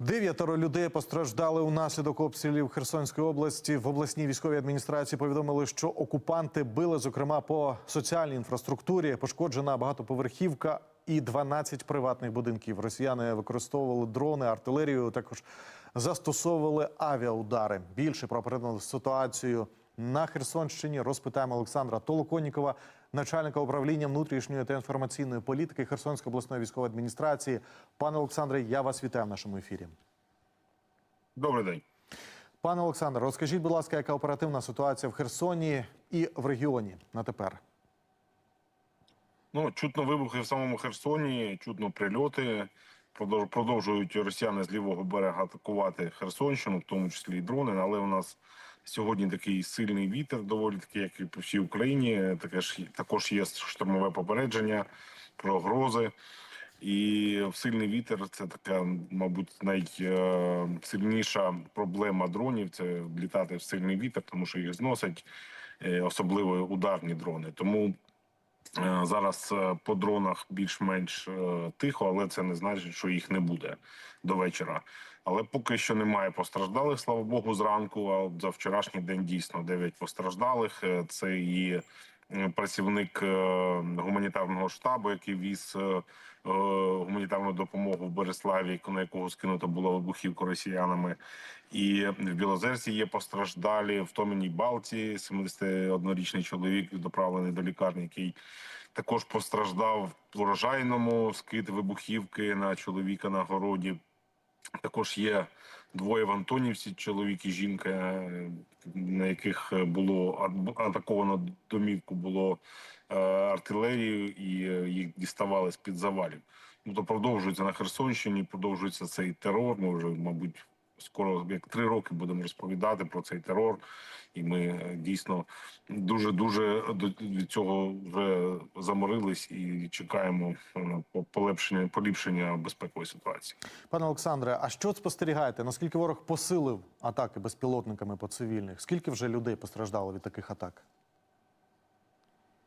Дев'ятеро людей постраждали унаслідок обстрілів Херсонської області. В обласній військовій адміністрації повідомили, що окупанти били, зокрема, по соціальній інфраструктурі. Пошкоджена багатоповерхівка і 12 приватних будинків. Росіяни використовували дрони, артилерію. Також застосовували авіаудари. Більше про ситуацію на Херсонщині розпитаємо Олександра Толоконікова, начальника управління внутрішньої та інформаційної політики Херсонської обласної військової адміністрації. Пане Олександре, я вас вітаю в нашому ефірі. Добрий день. Пане Олександре, розкажіть, будь ласка, яка оперативна ситуація в Херсоні і в регіоні на тепер? Ну чутно вибухи в самому Херсоні, чутно прильоти. Продовжують росіяни з лівого берега атакувати Херсонщину, в тому числі і дрони. Але у нас сьогодні такий сильний вітер, доволі таки, як і по всій Україні. Таке ж також є штормове попередження про грози. І сильний вітер це така, мабуть, найсильніша проблема дронів. Це літати в сильний вітер, тому що їх зносять, е, особливо ударні дрони. Тому Е, Зараз е, по дронах більш-менш е, тихо, але це не значить, що їх не буде до вечора. Але поки що немає постраждалих, слава Богу, зранку. А за вчорашній день дійсно 9 постраждалих. Е, Це і е, працівник е, гуманітарного штабу, який віз е, е, гуманітарну допомогу в Береславі, на якого скинуто було вибухівку росіянами. І в Білозерці є постраждалі, в Томіній Балті 71-річний чоловік доправлений до лікарні, який також постраждав в урожайному скид вибухівки на чоловіка на городі. Також є двоє в Антонівці, чоловік і жінка, е, на яких було ат- атаковано домівку, було артилерію артилерією, і е, їх діставали з під завалів. Ну то продовжується на Херсонщині, продовжується цей терор. Ми вже, мабуть, скоро як три роки будемо розповідати про цей терор. І ми е, дійсно дуже дуже від цього вже заморились і чекаємо е, полепшення поліпшення безпекової ситуації. Пане Олександре, а що спостерігаєте? Наскільки ворог посилив атаки безпілотниками по цивільних? Скільки вже людей постраждало від таких атак?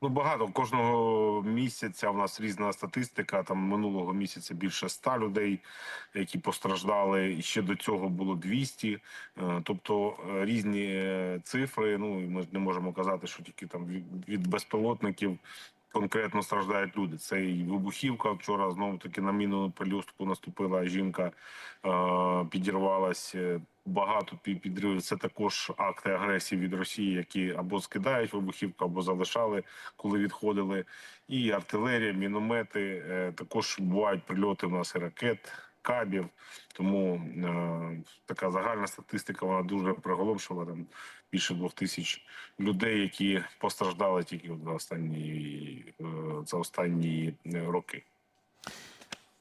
Ну багато кожного місяця в нас різна статистика. Там минулого місяця більше 100 людей, які постраждали, і ще до цього було 200. Е, Тобто е, різні е, цифри. Ну ми не можемо казати, що тільки там від- безпілотників. Конкретно страждають люди. Це і вибухівка. Вчора знову таки на міну пелюстку наступила жінка, підірвалась. Е, Багато пі- підривів. Це також акти агресії від Росії, які або скидають вибухівку, або залишали, коли відходили. І артилерія, міномети. Е, Також бувають прильоти в нас і ракет, кабів. Тому е, така загальна статистика вона дуже приголомшила. Там більше двох тисяч людей, які постраждали тільки от за останні е, за останні е, роки.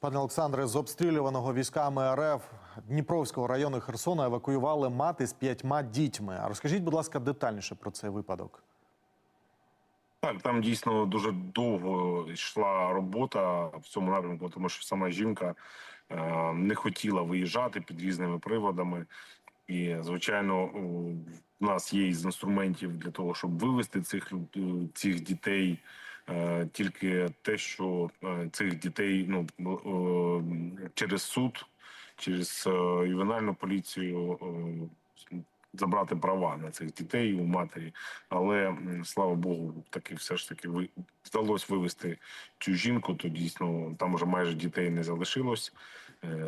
Пане Олександре, з обстрілюваного військами РФ Дніпровського району Херсона евакуювали мати з п'ятьма дітьми. А розкажіть, будь ласка, детальніше про цей випадок. Так, там дійсно дуже довго йшла робота в цьому напрямку, тому що сама жінка е, не хотіла виїжджати під різними приводами. І, звичайно, у нас є із інструментів для того, щоб вивести цих люд- цих дітей. Е, Тільки те, що е, цих дітей ну е, через суд, через ювенальну поліцію забрати права на цих дітей у матері. Але слава Богу, таки все ж таки вдалося вивести цю жінку. То дійсно там вже майже дітей не залишилось.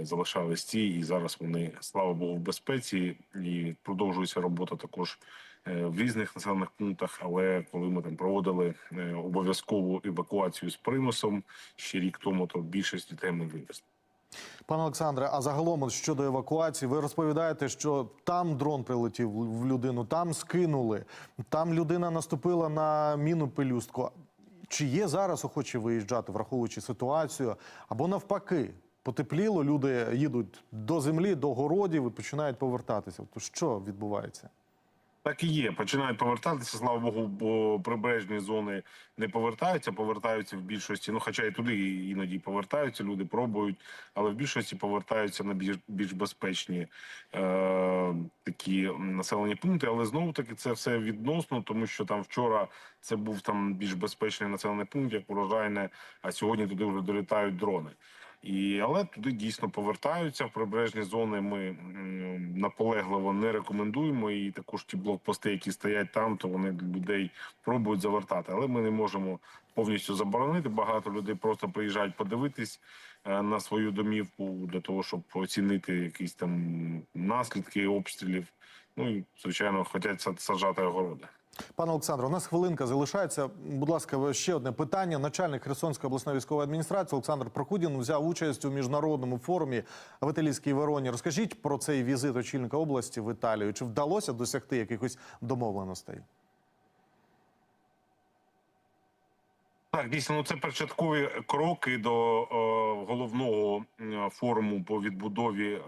Залишались ці, і зараз вони слава Богу в безпеці. І продовжується робота також в різних населених пунктах. Але коли ми там проводили е, обов'язкову евакуацію з примусом ще рік тому, то більшість дітей ми вивезли. Пане Олександре, а загалом щодо евакуації, ви розповідаєте, що там дрон прилетів в людину, там скинули, там людина наступила на міну пелюстку. Чи є зараз охочі виїжджати, враховуючи ситуацію, або навпаки, потепліло, люди їдуть до землі, до городів і починають повертатися. То що відбувається? Так і є. Починають повертатися. Слава Богу, бо прибережні зони не повертаються, повертаються в більшості. Ну, хоча і туди іноді повертаються, люди пробують, але в більшості повертаються на більш, більш безпечні е, такі населені пункти. Але знову таки це все відносно, тому що там вчора це був там більш безпечний населений пункт, як урожайне, а сьогодні туди вже долітають дрони. І але туди дійсно повертаються в прибережні зони. Ми наполегливо не рекомендуємо. І також ті блокпости, які стоять там, то вони людей пробують завертати. Але ми не можемо повністю заборонити. Багато людей просто приїжджають подивитись е, на свою домівку для того, щоб оцінити якісь там наслідки обстрілів. Ну і звичайно, хочуть сад- саджати огороди. Пане Олександре, у нас хвилинка залишається. Будь ласка, ще одне питання. Начальник Херсонської обласної військової адміністрації Олександр Прокудін взяв участь у міжнародному форумі в Італійській Вероні. Розкажіть про цей візит очільника області в Італію. Чи вдалося досягти якихось домовленостей? Так, дійсно, ну це початкові кроки до е, головного форуму по відбудові е,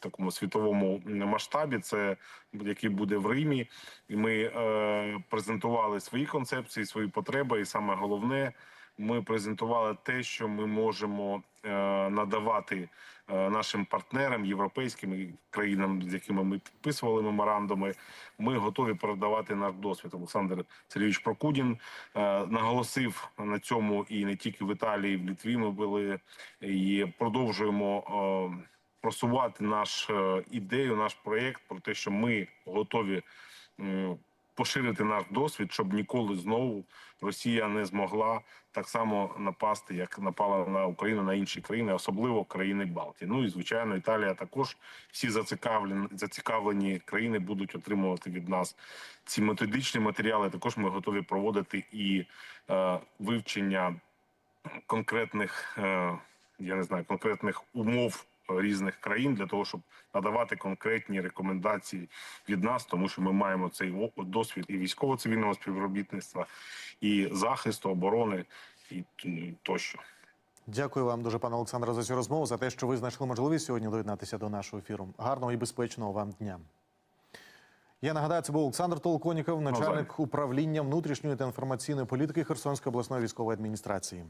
такому світовому масштабі. Це який буде в Римі, і ми е, презентували свої концепції, свої потреби. І саме головне, ми презентували те, що ми можемо е, надавати нашим партнерам, європейським країнам, з якими ми підписували меморандуми. Ми готові передавати наш досвід. Олександр Сергійович Прокудін е, наголосив на цьому і не тільки в Італії, і в Літві ми були і продовжуємо е, просувати наш е, ідею, наш проєкт про те, що ми готові поширити наш досвід, щоб ніколи знову Росія не змогла так само напасти, як напала на Україну на інші країни, особливо країни Балтії. Ну і звичайно, Італія також всі зацікавлені зацікавлені країни будуть отримувати від нас ці методичні матеріали. Також ми готові проводити і е, вивчення конкретних, е, я не знаю, конкретних умов різних країн для того, щоб надавати конкретні рекомендації від нас, тому що ми маємо цей досвід і військово-цивільного співробітництва, і захисту оборони, і тощо. Дякую вам дуже, пане Олександре, за цю розмову, за те, що ви знайшли можливість сьогодні доєднатися до нашого ефіру. Гарного і безпечного вам дня. Я нагадаю, це був Олександр Толконіков, начальник управління внутрішньої та інформаційної політики Херсонської обласної військової адміністрації.